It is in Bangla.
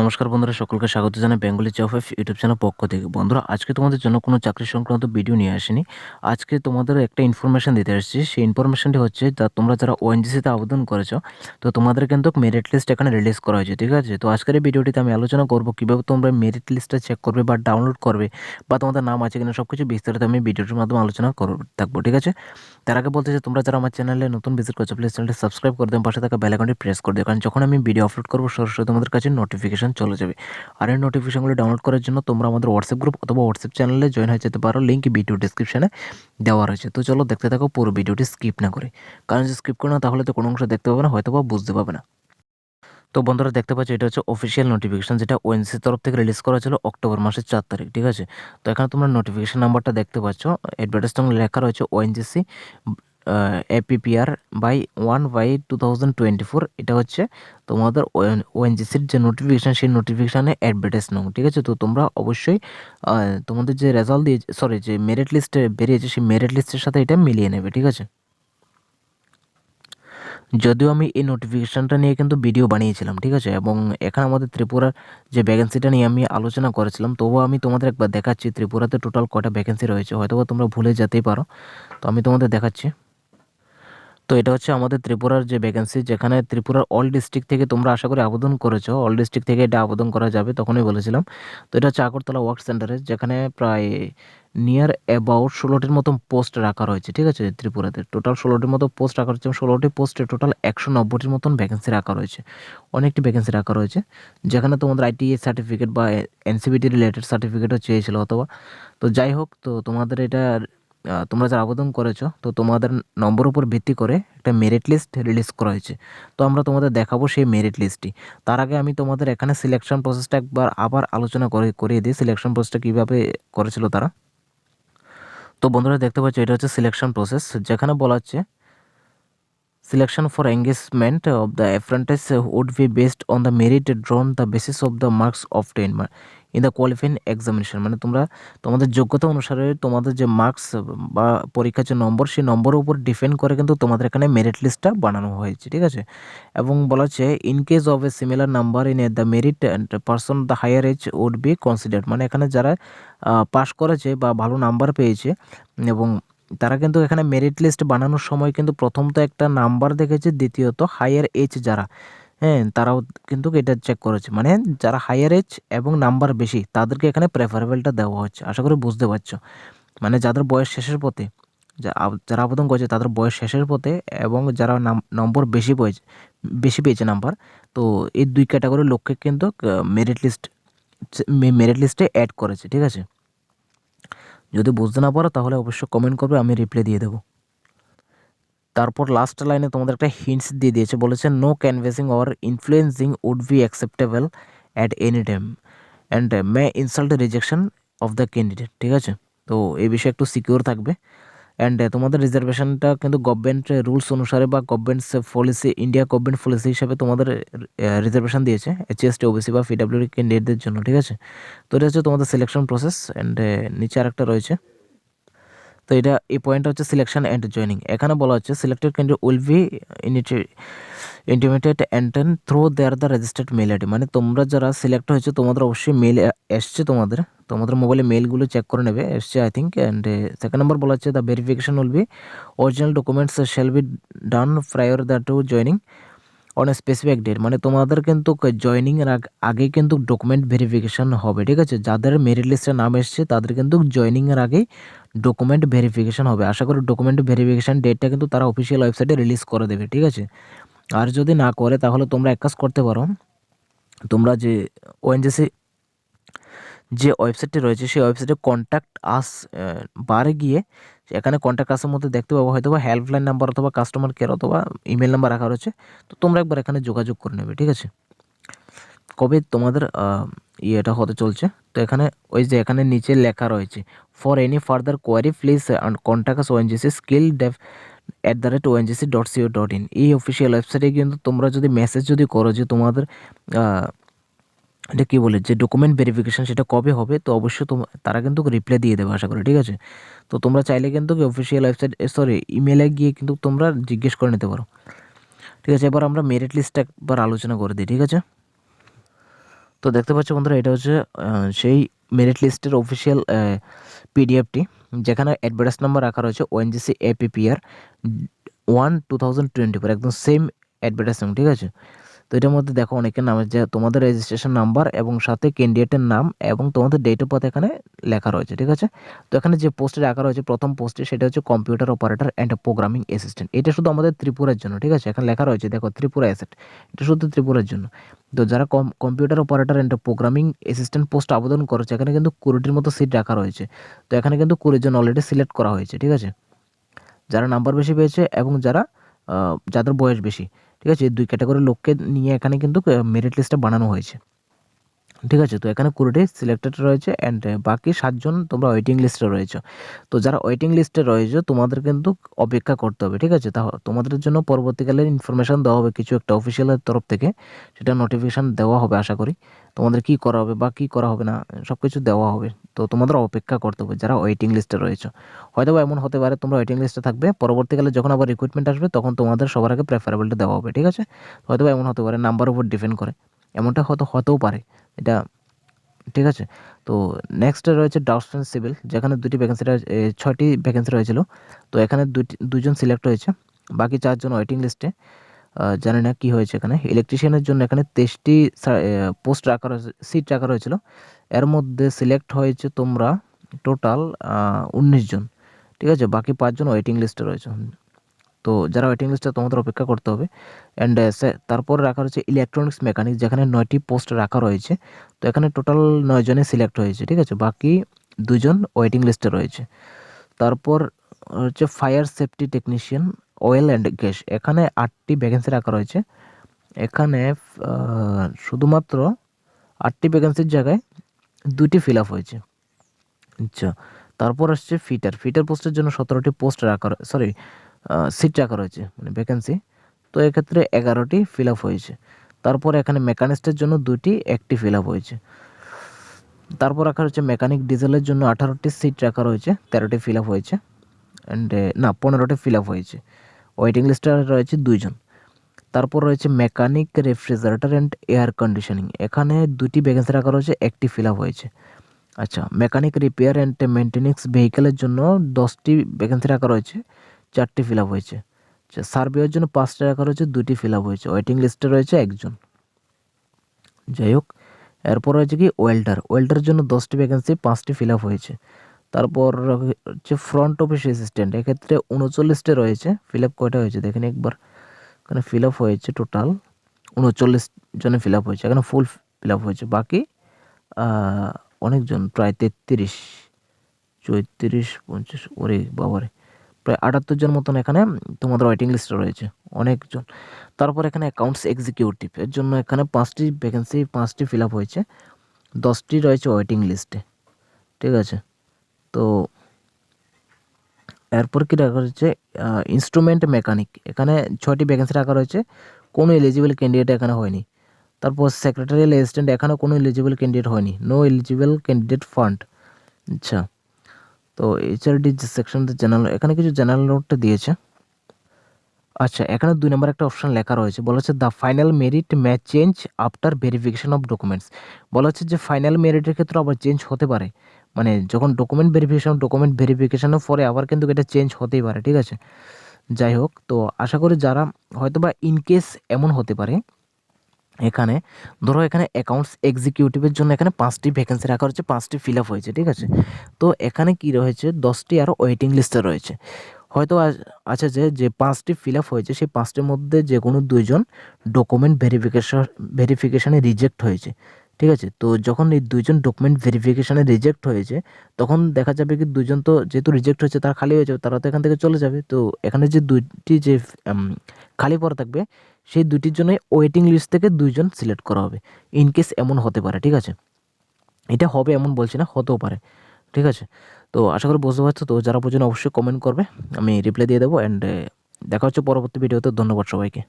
নমস্কার বন্ধুরা, সকলকে স্বাগত জানাই Bengali job of YouTube channel পক্ষ থেকে। বন্ধুরা, আজকে তোমাদের জন্য কোনো চাকরি সংক্রান্ত ভিডিও নিয়ে আসেনি। আজকে তোমাদের একটা ইনফরমেশন দিতে এসেছি। সেই ইনফরমেশনটি হচ্ছে যা তোমরা যারা ওএনজিসিতে আবেদন করেছ, তো তোমাদের কিন্তু মেরিট লিস্ট এখানে রিলিজ করা হয়েছে, ঠিক আছে? তো আজকের এই ভিডিওটিতে আমি আলোচনা করব কীভাবে তোমরা মেরিট লিস্টটা চেক করবে বা ডাউনলোড করবে বা তোমাদের নাম আছে কিনা সব কিছু বিস্তারিত আমি ভিডিওটির মাধ্যমে আলোচনা করব, থাকব, ঠিক আছে? তার আগে বলতে যে তোমরা যারা আমার চ্যানেলে নতুন ভিজিট করছ প্লিজ চ্যানেলটি সাবস্ক্রাইব করে দেন পাশে থাকা বেল আইকনটি প্রেস করে দিও কারণ যখন আমি ভিডিও আপলোড করব, সরাসরি তোমাদের কাছে নোটিফিকেশন চলে যাবে। আর এই নোটিফিকেশনগুলো ডাউনলোড করার জন্য তোমরা আমাদের হোয়াটসঅ্যাপ গ্রুপ অথবা হোয়াটসঅ্যাপ চ্যানেলে জয়েন হয়ে যেতে পারো। লিঙ্ক ভিডিও ডিসক্রিপশনে দেওয়া রয়েছে। তো চলো দেখতে থাকো পুরো ভিডিওটি স্কিপ না করে। কারণ যদি স্কিপ করো না, তাহলে তো কোনো অংশ দেখতে পাবে না, হয়তো বা বুঝতে পাবে না। তো বন্ধুরা দেখতে পাচ্ছ, এটা হচ্ছে অফিসিয়াল নোটিফিকেশন যেটা ওএনসি তরফ থেকে রিলিজ করা ছিল অক্টোবর মাসের চার তারিখ, ঠিক আছে? তো এখানে তোমরা নোটিফিকেশন নাম্বারটা দেখতে পাচ্ছ। অ্যাডভার্টাইজমেন্ট লেখা রয়েছে ONGC APPR by one by two thousand twenty four এটা হচ্ছে তোমাদের ওএনজিসির যে নোটিফিকেশান সেই নোটিফিকেশানে অ্যাডভার্টাইজ নাও ঠিক আছে? তো তোমরা অবশ্যই তোমাদের যে রেজাল্ট দিয়ে সরি যে মেরিট লিস্টে বেরিয়েছে, সেই মেরিট লিস্টের সাথে এটা মিলিয়ে নেবে। ঠিক আছে? যদিও আমি এই নোটিফিকেশানটা নিয়ে কিন্তু ভিডিও বানিয়েছিলাম, ঠিক আছে? এবং এখানে আমাদের ত্রিপুরার যে ভ্যাকেন্সিটা নিয়ে আমি আলোচনা করেছিলাম, তবুও আমি তোমাদের একবার দেখাচ্ছি। ত্রিপুরাতে টোটাল কটা ভ্যাকেন্সি রয়েছে? হয়তো তোমরা ভুলে যেতেই পারো। তো আমি তোমাদের দেখাচ্ছি। তো এটা হচ্ছে আমাদের ত্রিপুরার যে ভ্যাকেন্সি যেখানে ত্রিপুরার অল ডিস্ট্রিক্ট থেকে তোমরা আশা করি আবেদন করেছ। অল ডিস্ট্রিক্ট থেকে এটা আবেদন করা যাবে, তখনই বলেছিলাম। তো এটা হচ্ছে আগরতলা ওয়ার্ক সেন্টারে যেখানে প্রায় নিয়ার অ্যাবাউট ষোলোটির মতো পোস্ট রাখা রয়েছে, ঠিক আছে? ত্রিপুরাতে টোটাল ষোলোটির মতো পোস্ট রাখা রয়েছে ষোলোটি পোস্টে টোটাল একশো নব্বইটির মতন ভ্যাকেন্সি রাখা রয়েছে। অনেকটি ভ্যাকেন্সি রাখা রয়েছে, যেখানে তোমাদের আইটিএ সার্টিফিকেট বা এনসিবিটি রিলেটেড সার্টিফিকেটও চেয়েছিল অথবা। তো যাই হোক, তো তোমাদের এটা তোমরা যারা আবেদন করেছ, তো তোমাদের নম্বর উপর ভিত্তি করে একটা মেরিট লিস্ট রিলিজ করা হয়েছে। তো আমরা তোমাদের দেখাবো সেই মেরিট লিস্টটি তার আগে আমি তোমাদের এখানে সিলেকশন প্রসেসটা একবার আবার আলোচনা করে, করিয়ে দিই সিলেকশন প্রসেসটা কীভাবে করেছিল তারা। তো বন্ধুরা দেখতে পাচ্ছ, এটা হচ্ছে সিলেকশন প্রসেস যেখানে বলা হচ্ছে selection for engagement of the apprentice would be based on the merit drawn the basis of the marks of ten in the qualifying examination মানে তোমরা তোমাদের যোগ্যতা অনুসারে তোমাদের যে মার্কস বা পরীক্ষার যে নম্বর, সেই নম্বরের উপর ডিপেন্ড করে কিন্তু তোমাদের এখানে মেরিট লিস্টটা বানানো হয়েছে, ঠিক আছে? এবং বলা হচ্ছে in case of a similar number in a the merit and person the higher age would be considered মানে এখানে যারা পাস করেছে বা ভালো নাম্বার পেয়েছে এবং তারা কিন্তু এখানে মেরিট লিস্ট বানানোর সময় কিন্তু প্রথম তো একটা নাম্বার দেখেছে, দ্বিতীয়ত হায়ার এজ যারা হ্যাঁ তারাও কিন্তু এটা চেক করেছে। মানে যারা হায়ার এজ এবং নাম্বার বেশি, তাদেরকে এখানে প্রেফারেবলটা দেওয়া হচ্ছে। আশা করি বুঝতে পারছ। মানে যাদের বয়স শেষের পথে যারা আবেদন করেছে, তাদের বয়স শেষের পথে এবং যারা নম্বর বেশি পেয়েছে বেশি পেয়েছে নাম্বার তো এই দুই ক্যাটাগরির লোককে কিন্তু মেরিট লিস্ট মেরিট লিস্টে অ্যাড করেছে, ঠিক আছে? যদি বুঝতে না পারো, তাহলে অবশ্যই কমেন্ট করবে, আমি রিপ্লাই দিয়ে দেবো। তারপর লাস্ট লাইনে তোমাদের একটা হিন্টস দিয়ে দিয়েছে, বলেছে no canvassing or influencing would be acceptable at any time and may insult rejection of the candidate ঠিক আছে? তো এই বিষয়ে একটু সিকিউর থাকবে। অ্যান্ড তোমাদের রিজার্ভেশনটা কিন্তু গভর্নমেন্ট রুলস অনুসারে বা governments policy India government policy হিসাবে তোমাদের রিজার্ভেশন দিয়েছে এইচ এস টি ওবিসি বা পিডাব্লিউ ক্যান্ডিডেটদের জন্য, ঠিক আছে? তো এটা হচ্ছে তোমাদের সিলেকশন প্রসেস অ্যান্ড নিচে আরেকটা রয়েছে। তো এটা, এই পয়েন্টটা হচ্ছে সিলেকশন অ্যান্ড জয়নিং এখানে বলা হচ্ছে selected candidate will be intimated অ্যান্টেন through their the registered mail ID মানে তোমরা যারা সিলেক্ট হয়েছে, তোমাদের অবশ্যই মেল এসছে তোমাদের তোমাদের মোবাইলে মেলগুলো চেক করে নেবে, এসছে I think and second number বলা হচ্ছে the verification will be original documents shall be done prior the to joining on specific date মানে তোমাদের কিন্তু জয়নিংয়ের আগে কিন্তু ডকুমেন্ট ভেরিফিকেশান হবে, ঠিক আছে? যাদের মেরিট লিস্টে নাম এসছে, তাদের কিন্তু জয়নিংয়ের আগে ডকুমেন্ট ভেরিফিকেশান হবে। আশা করি ডকুমেন্ট ভেরিফিকেশান ডেটটা কিন্তু তারা অফিসিয়াল ওয়েবসাইটে রিলিজ করে দেবে, ঠিক আছে? আর যদি না করে, তাহলে তোমরা এক কাজ করতে পারো। তোমরা যে ওএনজিসি যে ওয়েবসাইটটি রয়েছে, সেই ওয়েবসাইটে কন্ট্যাক্ট আস বারে গিয়ে এখানে কন্ট্যাক্ট আসের মধ্যে দেখতে পাবো হয়তো বা হেল্পলাইন নাম্বার অথবা কাস্টমার কেয়ার অথবা ইমেল নাম্বার রাখা রয়েছে। তো তোমরা একবার এখানে যোগাযোগ করে নেবে, ঠিক আছে? কবে তোমাদের ইয়েটা হতে চলছে? তো এখানে ওই যে এখানে নিচে লেখা রয়েছে for any further query please contact ONGC skill dev at the rate ONGC dot co dot in এই অফিসিয়াল ওয়েবসাইটে কিন্তু তোমরা যদি মেসেজ যদি করো যে তোমাদের এটা কী বলে? যে ডকুমেন্ট ভেরিফিকেশান সেটা কবে হবে, তো অবশ্যই তোমার তারা কিন্তু রিপ্লাই দিয়ে দেবে আশা করি, ঠিক আছে? তো তোমরা চাইলে কিন্তু কি অফিসিয়াল ওয়েবসাইট সরি ইমেলে গিয়ে কিন্তু তোমরা জিজ্ঞেস করে নিতে পারো। ঠিক আছে? এবার আমরা মেরিট লিস্টটা একবার আলোচনা করে দিই, ঠিক আছে? তো দেখতে পাচ্ছ বন্ধুরা, এটা হচ্ছে সেই মেরিট লিস্টের অফিসিয়াল পিডিএফটি যেখানে অ্যাডভার্টাইজ নাম্বার রাখা রয়েছে ONGC APPR one two thousand twenty four একদম সেম অ্যাডভার্টাইজমেন্ট ঠিক আছে? এটার মধ্যে দেখো অনেকের নাম যে তোমাদের রেজিস্ট্রেশন নাম্বার এবং সাথে ক্যান্ডিডেটের নাম এবং তোমাদের ডেট অফ বার্থ এখানে লেখা রয়েছে, ঠিক আছে? তো এখানে যে পোস্টে রাখা রয়েছে, প্রথম পোস্টে সেটা হচ্ছে computer operator and programming assistant এটা শুধু আমাদের ত্রিপুরার জন্য, ঠিক আছে? এখানে লেখা রয়েছে, দেখো ত্রিপুরা অ্যাসেট এটা শুধু ত্রিপুরার জন্য। তো যারা কম computer operator and programming assistant post আবেদন করেছে, এখানে কিন্তু কুড়িটির মতো সিট রাখা রয়েছে। তো এখানে কিন্তু কুড়ির জন্য অলরেডি সিলেক্ট করা হয়েছে, ঠিক আছে? যারা নাম্বার বেশি পেয়েছে এবং যারা যাদের বয়স বেশি ঠিক আছে? দুই ক্যাটাগরির লোককে নিয়ে এখানে কিন্তু মেরিট লিস্টটা বানানো হয়েছে। ঠিক আছে? তো এখানে কুড়িটি সিলেক্টেড রয়েছে অ্যান্ড বাকি সাতজন তোমরা ওয়েটিং লিস্টে রয়েছে। তো যারা ওয়েটিং লিস্টে রয়েছে, তোমাদের কিন্তু অপেক্ষা করতে হবে, ঠিক আছে? তা তোমাদের জন্য পরবর্তীকালে ইনফরমেশান দেওয়া হবে কিছু একটা অফিসিয়ালের তরফ থেকে, সেটা নোটিফিকেশান দেওয়া হবে আশা করি। তোমাদের কি করা হবে বা কী করা হবে না সব কিছু দেওয়া হবে। তো তোমাদের অপেক্ষা করতে হবে যারা ওয়েটিং লিস্টে রয়েছে। হয়তো এমন হতে পারে তোমরা ওয়েটিং লিস্টে থাকবে, পরবর্তীকালে যখন আবার রিক্রুটমেন্ট আসবে, তখন তোমাদের সবার আগে প্রেফারেবলটা দেওয়া হবে, ঠিক আছে? হয়তো এমন হতে পারে নাম্বার উপর ডিপেন্ড করে। এমনটা হয়তো হতেও পারে। এটা ঠিক আছে? তো নেক্সট রয়েছে ডাউটসম্যান সিভিল যেখানে দুটি ভ্যাকেন্সি ছয়টি ভ্যাকেন্সি রয়েছিল। তো এখানে দুটি দুজন সিলেক্ট হয়েছে। বাকি চারজন ওয়েটিং লিস্টে জানি না কী হয়েছে এখানে। ইলেকট্রিশিয়ানের জন্য এখানে তেইশটি পোস্ট রাখা সিট রাখা হয়েছিল এর মধ্যে সিলেক্ট হয়েছে তোমরা টোটাল উনিশ জন। ঠিক আছে? বাকি পাঁচজন ওয়েটিং লিস্টে রয়েছে। তো যারা ওয়েটিং লিস্টে তোমাদের অপেক্ষা করতে হবে। অ্যান্ড তারপর রাখা রয়েছে ইলেকট্রনিক্স মেকানিক যেখানে নয়টি পোস্ট রাখা রয়েছে। তো এখানে টোটাল নয় জনে সিলেক্ট হয়েছে, ঠিক আছে? বাকি দুজন ওয়েটিং লিস্টে রয়েছে। তারপর হচ্ছে fire safety technician oil and gas এখানে আটটি ভ্যাকেন্সি রাখা রয়েছে। এখানে শুধুমাত্র আটটি ভ্যাকেন্সির জায়গায় দুটি ফিল আপ হয়েছে। আচ্ছা তারপর আসছে ফিটার ফিটার পোস্টের জন্য সতেরোটি পোস্ট রাখা সরি সিট রাখা রয়েছে মানে ভ্যাকেন্সি তো এক্ষেত্রে এগারোটি ফিল আপ হয়েছে। তারপর এখানে মেকানিস্টের জন্য দুটি একটি ফিল আপ হয়েছে। তারপর রাখা রয়েছে মেকানিক ডিজেলের জন্য আঠারোটি সিট রাখা রয়েছে, তেরোটি ফিল আপ হয়েছে। অ্যান্ড না, পনেরোটি ফিল আপ হয়েছে। ওয়েটিং লিস্টে রয়েছে দুইজন। তারপর রয়েছে mechanic refrigerator and air conditioning এখানে দুটি ভ্যাকেন্সি রাখা রয়েছে, একটি ফিল আপ হয়েছে। আচ্ছা মেকানিক রিপেয়ার অ্যান্ড মেনটেনেন্স ভেহিকেলের জন্য দশটি ভ্যাকেন্সি রাখা রয়েছে। চারটি ফিল আপ হয়েছে। আচ্ছা সার্ভেয়ের জন্য পাঁচটা রাখা রয়েছে দুটি ফিল আপ হয়েছে। ওয়েটিং লিস্টে রয়েছে একজন। যাই হোক, এরপর রয়েছে কি ওয়েল্ডার ওয়েল্ডারের জন্য দশটি ভ্যাকেন্সি পাঁচটি ফিল আপ হয়েছে। তারপর হচ্ছে ফ্রন্ট অফিস অ্যাসিস্ট্যান্ট এক্ষেত্রে উনচল্লিশটা রয়েছে। ফিল আপ কয়টা হয়েছে দেখেন একবার। এখানে ফিল আপ হয়েছে টোটাল উনচল্লিশ জনে ফিল আপ হয়েছে। এখানে ফুল ফিল আপ হয়েছে। বাকি অনেকজন, প্রায় তেত্রিশ, চৌত্রিশ, পঞ্চাশ, ওরে বাবারে। প্রায় আটাত্তর জন মতন এখানে তোমাদের ওয়েটিং লিস্টে রয়েছে, অনেকজন। তারপর এখানে অ্যাকাউন্টস এক্সিকিউটিভ এর জন্য এখানে পাঁচটি ভ্যাকেন্সি পাঁচটি ফিল আপ হয়েছে, দশটি রয়েছে ওয়েটিং লিস্টে ঠিক আছে? তো এরপর কি রাখা রয়েছে ইনস্ট্রুমেন্ট মেকানিক এখানে ছয়টি ভ্যাকেন্সি রাখা রয়েছে, কোনো এলিজিবল ক্যান্ডিডেট এখানে হয়নি। তারপর সেক্রেটারিয়াল অ্যাসিস্ট্যান্ট এখানে কোনো এলিজিবল ক্যান্ডিডেট হয়নি নো এলিজিবল ক্যান্ডিডেট ফান্ড আচ্ছা। তো এইচআরডি যে সেকশন জেনারেল এখানে কিছু জেনারেল নোটটা দিয়েছে। আচ্ছা এখানে দুই নম্বর একটা অপশান লেখা রয়েছে। বলা হচ্ছে the final merit may change after verification of documents বলা হচ্ছে যে ফাইনাল মেরিটের ক্ষেত্রে আবার চেঞ্জ হতে পারে। মানে যখন ডকুমেন্ট ভেরিফিকেশন ডকুমেন্ট ভেরিফিকেশনের পরে আবার কিন্তু এটা চেঞ্জ হতেই পারে, ঠিক আছে? যাই হোক, তো আশা করি যারা হয়তো বা ইনকেস এমন হতে পারে এখানে, ধরো এখানে অ্যাকাউন্টস এক্সিকিউটিভের জন্য এখানে পাঁচটি ভ্যাকেন্সি রাখা হচ্ছে পাঁচটি ফিল আপ হয়েছে, ঠিক আছে? তো এখানে কি রয়েছে? দশটি আরও ওয়েটিং লিস্টে রয়েছে। হয়তো আছে যে যে পাঁচটি ফিল আপ হয়েছে, সেই পাঁচটির মধ্যে যে কোনো দুইজন ডকুমেন্ট ভেরিফিকেশন ভেরিফিকেশানে রিজেক্ট হয়েছে, ঠিক আছে? তো যখন এই দুইজন ডকুমেন্ট ভেরিফিকেশানে রিজেক্ট হয়েছে, তখন দেখা যাবে কি দুজন তো যেহেতু রিজেক্ট হয়েছে, তারা খালি হয়ে যাবে, তারা তো এখান থেকে চলে যাবে। তো এখানে যে দুইটি যে খালি পড়া থাকবে সেই দুটির জন্য ওয়েটিং লিস্ট থেকে দুইজন সিলেক্ট করা হবে ইন কেস এমন হতে পারে, ঠিক আছে? এটা হবে এমন বলছি না, হতেও পারে, ঠিক আছে? তো আশা করি বুঝতে পারছ, তো যারা বোঝেন অবশ্যই কমেন্ট করবে, আমি রিপ্লাই দিয়ে দেবো অ্যান্ড দেখা হচ্ছে পরবর্তী ভিডিওতে ধন্যবাদ সবাইকে।